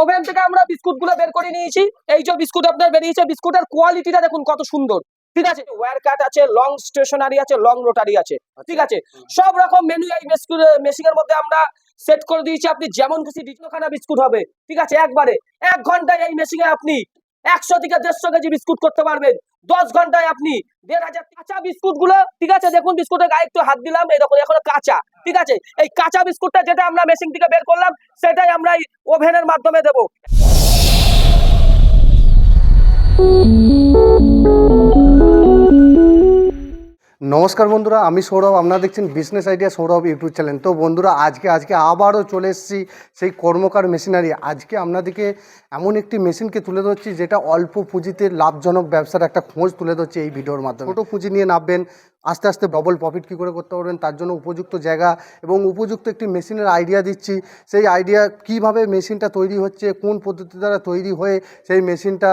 Oven থেকে আমরা বিস্কুটগুলো বের করে নিয়েছি। এই যে বিস্কুট আপনার বেরিয়েছে বিস্কুটের কোয়ালিটিটা দেখুন কত সুন্দর। ঠিক আছে? ওয়ার কাট আছে লং স্টেশনারি আছে লং রোটারি আছে। ঠিক আছে? সব রকম মেনু এই মেশিন এর মধ্যে আমরা সেট করে দিয়েছি। আপনি যেমন খুশি দ্বিতীয়খানা বিস্কুট হবে। ঠিক আছে? একবারে এক ঘন্টায় এই মেশিনে আপনি একশো থেকে দেড়শো কেজি বিস্কুট করতে পারবেন। দশ ঘন্টায় আপনি দেড় হাজার কাঁচা বিস্কুটগুলো ঠিক আছে? দেখুন, বিস্কুটের গায়ে একটু হাত দিলাম, এই দেখুন, এখন কাঁচা, ঠিক আছে? এই কাঁচা বিস্কুটটা যেটা আমরা মেশিন থেকে বের করলাম, সেটাই আমরা এই ওভেনের মাধ্যমে দেবো। নমস্কার বন্ধুরা, আমি সৌরভ, আপনারা দেখছেন business idea Sourav YouTube channel. তো বন্ধুরা, আজকে আজকে আবারও চলে এসেছি সেই কর্মকার মেশিনারি। আজকে আপনাদেরকে এমন একটি মেশিনকে তুলে ধরছি, যেটা অল্প পুঁজিতে লাভজনক ব্যবসার একটা খোঁজ তুলে ধরছি এই ভিডিওর মাধ্যমে। ছোটো পুঁজি নিয়ে নামবেন আস্তে আস্তে ডবল প্রফিট কী করে করতে পারবেন? তার জন্য উপযুক্ত জায়গা এবং উপযুক্ত একটি মেশিনের আইডিয়া দিচ্ছি। সেই আইডিয়া কীভাবে মেশিনটা তৈরি হচ্ছে, কোন পদ্ধতি দ্বারা তৈরি হয়ে সেই মেশিনটা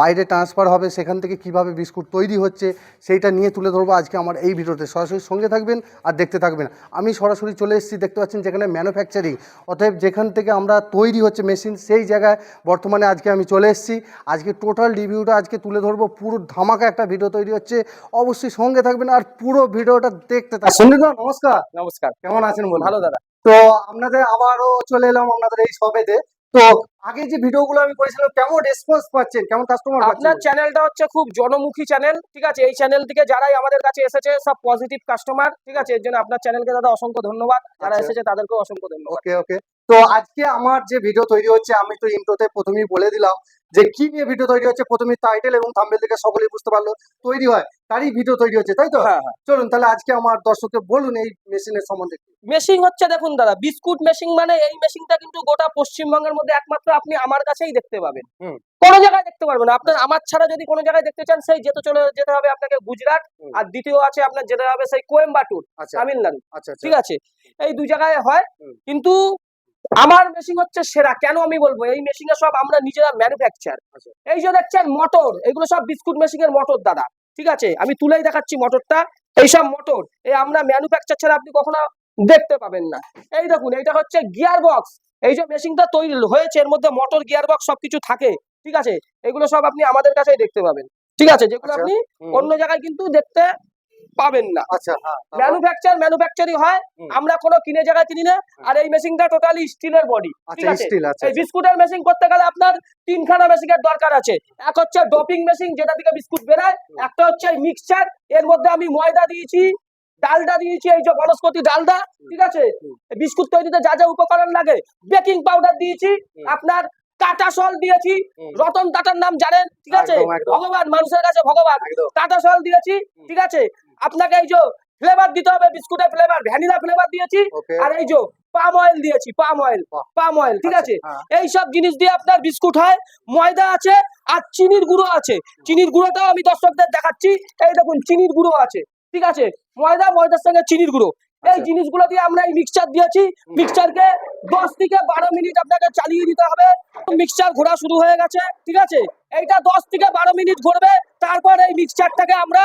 বাইরে ট্রান্সফার হবে, সেখান থেকে কীভাবে বিস্কুট তৈরি হচ্ছে, সেইটা নিয়ে তুলে ধরবো আজকে আমার এই ভিডিওতে। সরাসরি সঙ্গে থাকবেন আর দেখতে থাকবেন। আমি সরাসরি চলে এসেছি, দেখতে পাচ্ছেন যেখানে ম্যানুফ্যাকচারিং অতএব যেখান থেকে আমরা তৈরি হচ্ছে মেশিন সেই জায়গায় বর্তমানে আজকে আমি চলে এসেছি। আজকে টোটাল রিভিউটা আজকে তুলে ধরবো। পুরো ধামাকা একটা ভিডিও তৈরি হচ্ছে। অবশ্যই সঙ্গে থাকবেন। আর পুরো ভিডিওটা দেখতে সন্দীপ নমস্কার। নমস্কার। কেমন আছেন বলুন ভালো দাদা। তো আপনাদের আবারও চলে এলাম আপনাদের এই সবেতে। তো আগে যে ভিডিওগুলো আমি করেছিলাম কেমন রেসপন্স পাচ্ছেন? কেমন কাস্টমার আপনার চ্যানেলটা হচ্ছে খুব জনমুখী চ্যানেল ঠিক আছে? এই চ্যানেল থেকে যারাই আমাদের কাছে এসেছে সব পজিটিভ কাস্টমার ঠিক আছে? এর জন্য আপনার চ্যানেলকে দাদা অসংখ্য ধন্যবাদ। যারা আচ্ছা। এসেছে তাদেরকেও অসংখ্য ধন্যবাদ। ওকে ওকে। তো আজকে আমার যে ভিডিও তৈরি হচ্ছে আমি তো ইন্ট্রোতে প্রথমেই বলে দিলাম যে কি নিয়ে ভিডিও তৈরি হচ্ছে প্রথমেই টাইটেল এবং থাম্বেল থেকে সকলেই বুঝতে পারল তৈরি হয় তারই ভিডিও তৈরি হচ্ছে তাই তো? হ্যাঁ হ্যাঁ। চলুন তাহলে আজকে আমার দর্শককে বলুন এই মেশিনের সম্বন্ধে। মেশিন হচ্ছে দেখুন দাদা বিস্কুট মেশিন মানে এই মেশিনটা কিন্তু গোটা পশ্চিমবঙ্গের মধ্যে একমাত্র আপনি আমার কাছেই দেখতে পাবেন। কোনো জায়গায় দেখতে পারবেন আপনার আমার ছাড়া যদি কোনো জায়গায় দেখতে চান সেই যেতে চলে যেতে হবে আপনাকে গুজরাট আর দ্বিতীয় আছে আপনার যেতে হবে সেই কোয়েম্বাটুর আচ্ছা। তামিলনাড়ু। আচ্ছা আচ্ছা। ঠিক আছে? এই দু জায়গায় হয় কিন্তু আমার মেশিন হচ্ছে সেরা। কেন আমি বলব? এই মেশিনে সব আমরা নিজেরা ম্যানুফ্যাকচার। এই যে দেখছেন মোটর এগুলো সব বিস্কুট মেশিনের মোটর দাদা। ঠিক আছে? আমি তুলেই দেখাচ্ছি মোটরটা এইসব মোটর এই আমরা ম্যানুফ্যাকচার ছাড়া আপনি কখনো দেখতে পাবেন না। এই দেখুন এইটা হচ্ছে গিয়ার বক্স এই যে মেশিনটা তৈরি হয়েছে এর মধ্যে মোটর গিয়ার বক্স সবকিছু থাকে। ঠিক আছে? এগুলো সব আপনি আমাদের কাছেই দেখতে পাবেন। ঠিক আছে? যেগুলো আচ্ছা। আপনি অন্য জায়গায় কিন্তু দেখতে পাবেন না। আচ্ছা হ্যাঁ তারপর? ম্যানুফ্যাকচার হয়। আমরা কোনো কিনে জায়গায় কিনি না আর এই মেশিনটা টোটালি স্টিলের বডি ঠিক আচ্ছা আছে? আচ্ছা এই বিস্কুটের মেশিন করতে গেলে আপনার তিনখানা মেশিনের দরকার আছে। এক হচ্ছে ডপিং মেশিন যেটা থেকে বিস্কুট বেরায় একটা হচ্ছে মিক্সচার এর মধ্যে আমি ময়দা দিয়েছি ডালডা দিয়েছি এই যে বনস্পতি ডালডা ঠিক আছে? বিস্কুট তৈরিতে যা যা উপকরণ লাগে বেকিং পাউডার দিয়েছি আপনার কাটা সল দিয়েছি রতন টাটার নাম জানেন ঠিক আছে। ভগবান মানুষের কাছে ভগবান। কাটা সল দিয়েছি ঠিক আছে? আপনাকে এই যে ফ্লেভার দিতে হবে বিস্কুটের ফ্লেভার ভ্যানিলা ফ্লেভার দিয়েছি আর এই যে পাম অয়েল দিয়েছি পাম অয়েল পাম অয়েল ঠিক আছে? হ্যাঁ। এই সব জিনিস দিয়ে আপনার বিস্কুট হয় ময়দা আছে আর চিনির গুঁড়ো আছে। চিনির গুঁড়োটাও আমি দর্শকদের দেখাচ্ছি এই দেখুন চিনির গুঁড়ো আছে ঠিক আছে? ময়দা ময়দার সঙ্গে চিনির গুঁড়ো। এই আচ্ছা। জিনিসগুলো দিয়ে আমরা এই মিক্সচার দিয়েছি। মিক্সচারকে দশ থেকে বারো মিনিট আপনাকে চালিয়ে দিতে হবে। মিক্সচার ঘোরা শুরু হয়ে গেছে ঠিক আছে? এইটা দশ থেকে বারো মিনিট ঘুরবে তারপর এই মিক্সচারটাকে আমরা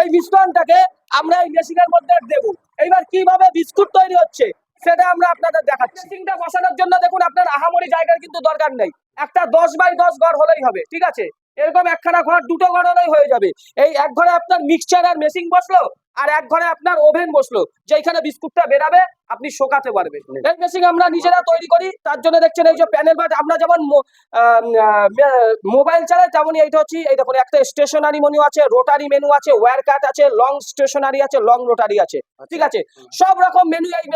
এই মিশ্রণটাকে আমরা এই মেশিনের মধ্যে দেবো। এইবার কীভাবে বিস্কুট তৈরি হচ্ছে, সেটা আমরা আপনাদের দেখাচ্ছি। মেশিনটা বসানোর জন্য দেখুন আপনার আহামরি জায়গার কিন্তু দরকার নেই। একটা দশ বাই দশ ঘর হলেই হবে, ঠিক আছে? এরকম একখানা ঘর, দুটো ঘর হলেই হয়ে যাবে। এই এক ঘরে আপনার মিক্সচার আর মেশিন বসল আর এক ঘরে আপনার ওভেন বসল যেখানে বিস্কুটটা বেরাবে আপনি শোকাতে পারবেন। এই মেশিন আমরা নিজেরা তৈরি করি তার জন্য দেখছেন এই যে প্যানেল বাট আমরা যেমন মোবাইল চালাই তেমনই এইটা হচ্ছে এই দেখুন একটা স্টেশনারি মেনু আছে রোটারি মেনু আছে ওয়্যার কাট আছে লং স্টেশনারি আছে লং রোটারি আছে। ঠিক আছে? সব রকম মেনু এই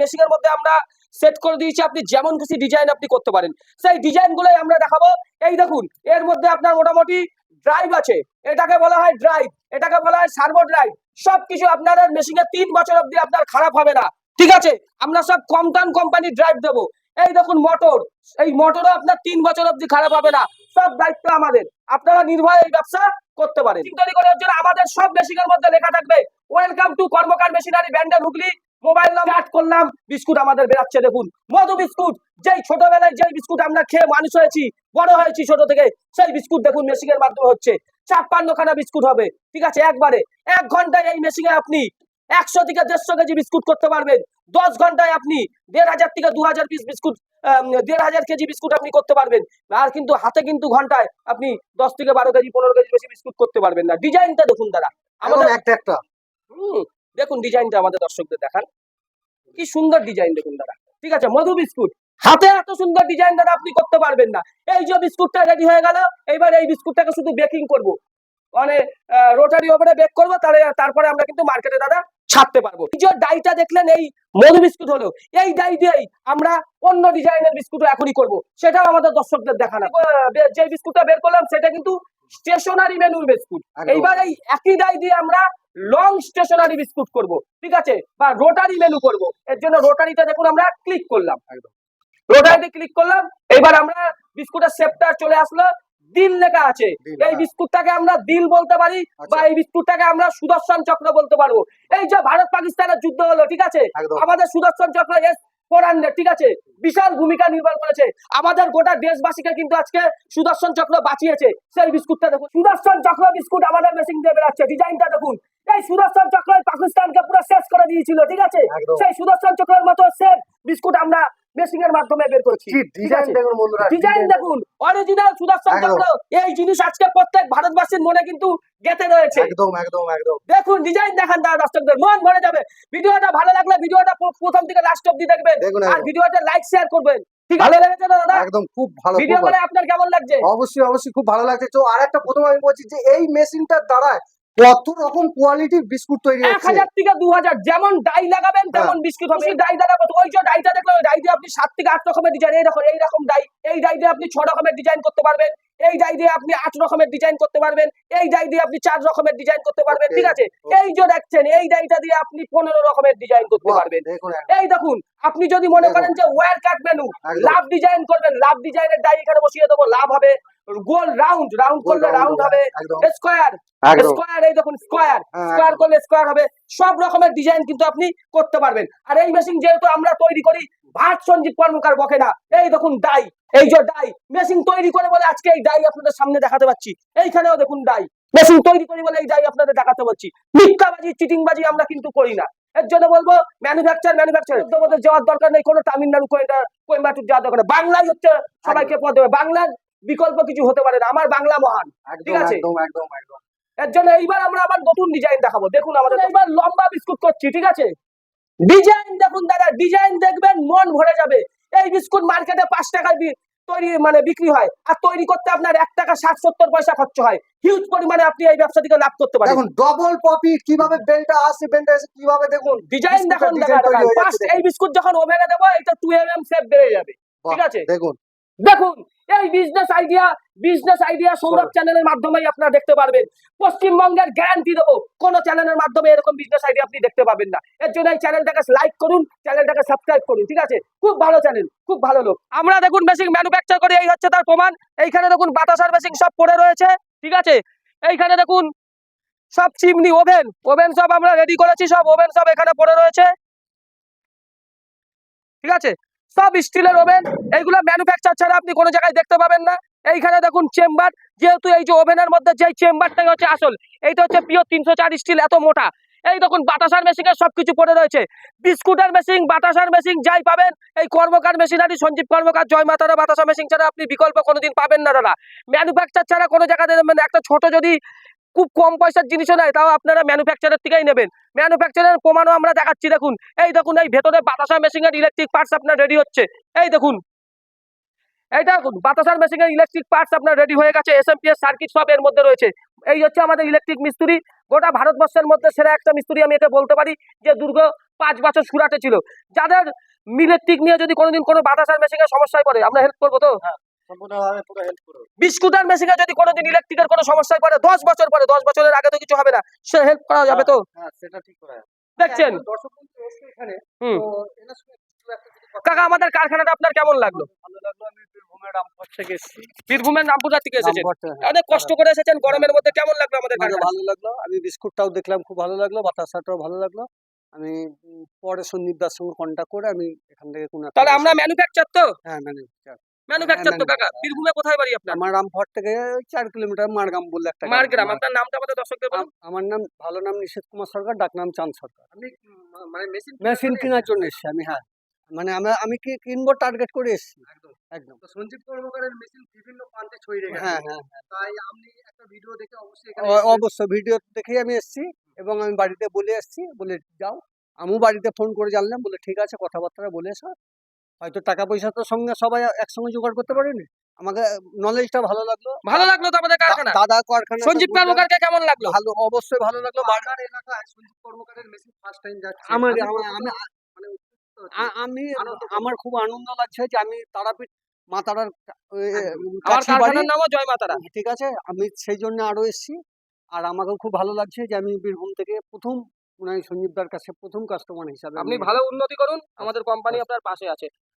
মেশিনের মধ্যে আমরা সেট করে দিয়েছি আপনি যেমন খুশি ডিজাইন আপনি করতে পারেন। সেই ডিজাইন গুলোই আমরা দেখাবো। এই দেখুন এর মধ্যে আপনার মোটামুটি ড্রাইভ আছে। এটাকে বলা হয় ড্রাইভ এটাকে বলা হয় সার্ভো ড্রাইভ সবকিছু আপনার মেশিনে তিন বছর অব্দি আপনার খারাপ হবে না। ঠিক আছে? আমরা সব কম দাম কোম্পানির ড্রাইভ দেবো। এই দেখুন মোটর এই মোটরও আপনার তিন বছর অব্দি খারাপ হবে না। সব দায়িত্ব আমাদের। আপনারা নির্ভয়ে এই ব্যবসা করতে পারেন। তৈরি করার জন্য আমাদের সব মেশিনের মধ্যে লেখা থাকবে welcome to Karmakar machinery Bandel Hooghly mobile number করলাম, বিস্কুট আমাদের বেরাচ্ছে। দেখুন, মধু বিস্কুট, যেই ছোটবেলায় যেই বিস্কুট আমরা খেয়ে মানুষ হয়েছি, বড় হয়েছি ছোট থেকে, সেই বিস্কুট দেখুন মেশিনের মাধ্যমে হচ্ছে। ছাপ্পান্ন খানা বিস্কুট হবে। ঠিক আছে? একবারে। এক ঘন্টায় এই মেশিনে আপনি একশো থেকে দেড়শো কেজি বিস্কুট করতে পারবেন। দশ ঘন্টায় আপনি দেড় হাজার থেকে দু হাজার পিস বিস্কুট দেড় হাজার কেজি বিস্কুট আপনি করতে পারবেন। আর কিন্তু হাতে কিন্তু ঘন্টায় আপনি দশ থেকে বারো কেজি পনেরো কেজি বেশি বিস্কুট করতে পারবেন না। ডিজাইনটা দেখুন দাদা। আমাদের আমাদের একটা একটা। হুম, দেখুন ডিজাইনটা আমাদের দর্শকদের দেখান। কি সুন্দর ডিজাইন দেখুন দাদা। ঠিক আছে? মধু বিস্কুট। হাতে এত সুন্দর ডিজাইন দাদা আপনি করতে পারবেন না। এই যে বিস্কুটটা রেডি হয়ে গেল এইবার এই বিস্কুটটাকে শুধু বেকিং করব। মানে রোটারি ওপরে বেক করব তাহলে তারপরে আমরা কিন্তু মার্কেটে দাদা ছাড়তে পারব। যে ডাইটা দেখলেন এই মধু বিস্কুট হলো। এই ডাই দিয়েই আমরা অন্য ডিজাইনের বিস্কুট এখনই করব। সেটাও আমাদের দর্শকদের দেখানো। যে বিস্কুটটা বের করলাম সেটা কিন্তু স্টেশনারি মেনুর বিস্কুট। এইবার এই একই ডাই দিয়ে আমরা লং স্টেশনারি বিস্কুট করব ঠিক আছে? বা রোটারি মেনু করব। এর জন্য রোটারিটা দেখুন আমরা ক্লিক করলাম। একদম। ক্লিক করলাম এবার আমরা বিস্কুটের শেপটা চলে আসলো দিল লেখা আছে। এই হ্যাঁ। বিস্কুটটাকে আমরা দিল বলতে পারি আচ্ছা। বা এই বিস্কুটটাকে আমরা সুদর্শন চক্র বলতে পারব। এই যে ভারত পাকিস্তানের যুদ্ধ হলো ঠিক আছে? আমাদের সুদর্শন চক্র এস ঠিক আছে? বিশাল ভূমিকা নির্বাহ করেছে। আমাদের গোটা দেশবাসীকে কিন্তু আজকে সুদর্শন চক্র বাঁচিয়েছে। সেই বিস্কুটটা দেখুন সুদর্শন চক্র বিস্কুট আমাদের মেশিন দিয়ে বেরাচ্ছে। ডিজাইনটা দেখুন। এই সুদর্শন চক্র পাকিস্তানকে পুরো শেষ করে দিয়েছিল ঠিক আছে? সেই সুদর্শন চক্রের মতো সেট বিস্কুট আমরা মেশিং এর মাধ্যমে বের করছি। ডিজাইন দেখুন বন্ধুরা ডিজাইন দেখুন। অরিজিনাল সুদর্শন চক্র এই জিনিস আজকে প্রত্যেক ভারতবাসীর মনে কিন্তু গেতে রয়েছে। একদম একদম একদম। দেখুন ডিজাইন দেখান দাদা দর্শকদের মন ভরে যাবে। ভিডিওটা ভালো লাগলে ভিডিওটা প্রথম থেকে লাস্ট অব্দি দেখবেন। আর ভিডিওটা লাইক শেয়ার করবেন। ঠিক ভালো লেগেছে দাদা? একদম খুব ভালো ভিডিও। করে আপনার কেমন লাগছে? অবশ্যই অবশ্যই খুব ভালো লাগছে। তো আর একটা প্রথম আমি বলছি যে এই মেশিনটার দ্বারা কত রকম কোয়ালিটির বিস্কুট তৈরি এক হচ্ছে। হাজার থেকে দু হাজার যেমন ডাই লাগাবেন তেমন বিস্কুট হবে। এই ডাই লাগাবো কত- ওই যে ডাইটা দেখল ওই ডাই দিয়ে আপনি সাত থেকে আট রকমের ডিজাইন এই রকম এই রকম ডাই এই ডাই দিয়ে আপনি ছ রকমের ডিজাইন করতে পারবেন। এই ডাই দিয়ে আপনি আট রকমের ডিজাইন করতে পারবেন এই ডাই দিয়ে আপনি চার রকমের ডিজাইন করতে পারবেন ঠিক আছে? এই যে দেখছেন এই ডাইটা দিয়ে আপনি পনেরো রকমের ডিজাইন করতে পারবেন। এই দেখুন আপনি যদি মনে করেন যে wire cut menu love design করবেন লাভ ডিজাইনের ডাই এখানে বসিয়ে দেবো লাভ হবে গোল রাউন্ড রাউন্ড করলে রাউন্ড হবে, হবে স্কোয়ার স্কোয়ার এই দেখুন স্কোয়ার হ্যাঁ, স্কোয়ার করলে স্কোয়ার হবে সব রকমের ডিজাইন কিন্তু আপনি করতে পারবেন। আর এই মেশিন যেহেতু আমরা তৈরি করি ভাট সঞ্জীব কর্মকার বকে না এই দেখুন ডাই এই যে ডাই মেশিন তৈরি করে বলে আজকে এই ডাই আপনাদের সামনে দেখাতে পাচ্ছি। এইখানেও দেখুন ডাই মেশিন তৈরি করে বলে এই ডাই আপনাদের দেখাতে পাচ্ছি। মিথ্যাবাজি চিটিংবাজি আমরা কিন্তু করি না। এর জন্য বলব ম্যানুফ্যাকচার ম্যানুফ্যাকচার মধ্যে যাওয়ার দরকার নেই কোনো তামিলনাড়ু কোয়েম্বা কোয়েম্বাটুর যাওয়ার দরকার নেই। বাংলাই হচ্ছে সবাইকে পদ দেবে। বাংলার বিকল্প কিছু হতে পারে না। আমার বাংলা মহান ঠিক আছে। একদম একদম একদম। এর জন্য এইবার আমরা আবার নতুন ডিজাইন দেখাবো। দেখুন আমাদের এইবার লম্বা বিস্কুট করছি ঠিক আছে? ডিজাইন দেখুন দাদা ডিজাইন দেখবেন মন ভরে যাবে। এই বিস্কুট মার্কেটে পাঁচ টাকায় তৈরি মানে বিক্রি হয়। আর তৈরি করতে আপনার এক টাকা ষাট সত্তর পয়সা খরচ হয়। হিউজ পরিমাণে আপনি এই ব্যবসা থেকে লাভ করতে পারেন। দেখুন ডবল পপি কীভাবে বেলটা আসছে বেলটা এসে কীভাবে দেখুন ডিজাইন দেখুন এই বিস্কুট যখন ওভেনে দেবো এটা টু এম এম সেপ বেড়ে যাবে। ঠিক আছে? দেখুন। দেখুন এই business idea business idea Sourav চ্যানেলের মাধ্যমেই আপনারা দেখতে পারবেন। পশ্চিমবঙ্গের গ্যারান্টি দেবো কোন চ্যানেলের মাধ্যমে এরকম বিজনেস আইডিয়া আপনি দেখতে পাবেন না। এর জন্য এই চ্যানেলটাকে লাইক করুন চ্যানেলটাকে সাবস্ক্রাইব করুন ঠিক আছে? খুব ভালো চ্যানেল খুব ভালো লোক। আমরা দেখুন মেশিন ম্যানুফ্যাকচার করে এই হচ্ছে তার প্রমাণ। এইখানে দেখুন বাতাসার মেশিন সব পড়ে রয়েছে ঠিক আছে? এইখানে দেখুন সব চিমনি ওভেন ওভেন সব আমরা রেডি করেছি সব ওভেন সব এখানে পড়ে রয়েছে। ঠিক আছে? সব স্টিলের ওভেন এইগুলো ম্যানুফ্যাকচার ছাড়া আপনি কোনো জায়গায় দেখতে পাবেন না। এইখানে দেখুন চেম্বার, যেহেতু এই যে ওভেনের মধ্যে যে চেম্বারটাই হচ্ছে আসল, এইটা হচ্ছে পিওর তিনশো চার স্টিল এত মোটা। এই দেখুন, বাতাসার মেশিনের সবকিছু পড়ে রয়েছে। বিস্কুটের মেশিন বাতাসার মেশিন যাই পাবেন, এই কর্মকার মেশিনারি সঞ্জীব কর্মকার, জয় মাতারা বাতাসা মেশিন ছাড়া আপনি বিকল্প কোনোদিন পাবেন না, দাদা। ম্যানুফ্যাকচার ছাড়া কোনো জায়গাতে একটা ছোট যদি খুব কম পয়সার জিনিসও নেয়, তাও আপনারা ম্যানুফ্যাকচারের থেকেই নেবেন। ম্যানুফ্যাকচারের প্রমাণও আমরা দেখাচ্ছি, দেখুন। এই দেখুন, এই ভেতরে বাতাসা মেশিনের ইলেকট্রিক পার্টস আপনার রেডি হচ্ছে। এই দেখুন। এইটা বাতাসার মেশিনের ইলেকট্রিক পার্টস আপনার রেডি হয়ে গেছে S M P S circuit সব এর মধ্যে রয়েছে। এই হচ্ছে আমাদের ইলেকট্রিক মিস্ত্রি। গোটা ভারতবর্ষের মধ্যে সেরা একটা মিস্ত্রি আমি একে বলতে পারি, যে দুর্গ পাঁচ বছর সুরাটে ছিল। যাদের ইলেকট্রিক নিয়ে যদি কোনোদিন কোনো বাতাসার মেশিনের সমস্যায় পড়ে, আমরা হেল্প করব তো? বিস্কুটার মেশিনে যদি কোনোদিন ইলেকট্রিকের কোনো সমস্যায় পড়ে দশ বছর পরে দশ বছরের আগে তো কিছু হবে না। সে হেল্প করা যাবে তো? হ্যাঁ সেটা ঠিক করে দেখছেন? কাকা আমাদের কারখানাটা আপনার কেমন লাগল? আমি বীরভূমের রামপুর থেকে এসেছেন? হ্যাঁ। অনেক কষ্ট করে এসেছেন গরমের মধ্যে কেমন লাগল আমাদের ভালো লাগল আমি বিস্কুটটাও দেখলাম খুব ভালো লাগল বাতাসাটাও ভালো লাগল। আমি পরে সন্দীপ দার সঙ্গে কন্ট্যাক্ট করে আমি এখান থেকে কোনো তাহলে আমরা ম্যানুফ্যাকচার তো? হ্যাঁ ম্যানুফ্যাকচার ম্যানুফ্যাকচার তো কাকা বীরভূমে কোথায় বাড়ি আপনার? আমার রামপুর থেকে চার কিলোমিটার বললে একটা। মারগ্রাম আপনার নামটা আমাদের দর্শকদের বলুন। আমার নাম ভালো নাম নিষেধ কুমার সরকার ডাক নাম চাঁদ সরকার। মানে মেশিন মেশিন কেনার জন্য এসেছি আমি হ্যাঁ। মানে আমি আমি কি কিনবো টার্গেট করে এসেছি। একদম। একদম। তো সঞ্জীব কর্মকারের মেশিন বিভিন্ন প্রান্তে ছড়িয়ে গেছে। হ্যাঁ হ্যাঁ তাই আপনি একটা ভিডিও দেখে অবশ্যই এখানে অবশ্যই ভিডিও দেখেই আমি এসেছি এবং আমি বাড়িতে বলে এসেছি বলে যাও। আমিও বাড়িতে ফোন করে জানলাম বলে ঠিক আছে কথাবার্তা বলে এসো। হয়তো টাকা পয়সা তো সঙ্গে সবাই একসঙ্গে জোগাড় করতে পারেনি? আমাকে নলেজটা ভালো লাগল। ভালো লাগল তো আমাদের কারখানা। দাদা কারখানা সঞ্জীব কর্মকারকে কেমন লাগল? ভালো অবশ্যই ভালো লাগল। আপনার এলাকায় সঞ্জীব কর্মকারের মেশিন ফার্স্ট টাইম যাচ্ছে। আমার আমি মানে আমি আমার খুব আনন্দ লাগছে যে আমি তারাপীঠ মা তারার কারখানার নামও জয় মাতারা ঠিক আছে আমি সেই জন্য আরও এসেছি। আর আমাকেও খুব ভালো লাগছে যে আমি বীরভূম থেকে প্রথম মানে সঞ্জীবদার কাছে প্রথম কাস্টমার হিসাবে আপনি ভালো উন্নতি করুন। আমাদের কোম্পানি আপনার পাশে আছে।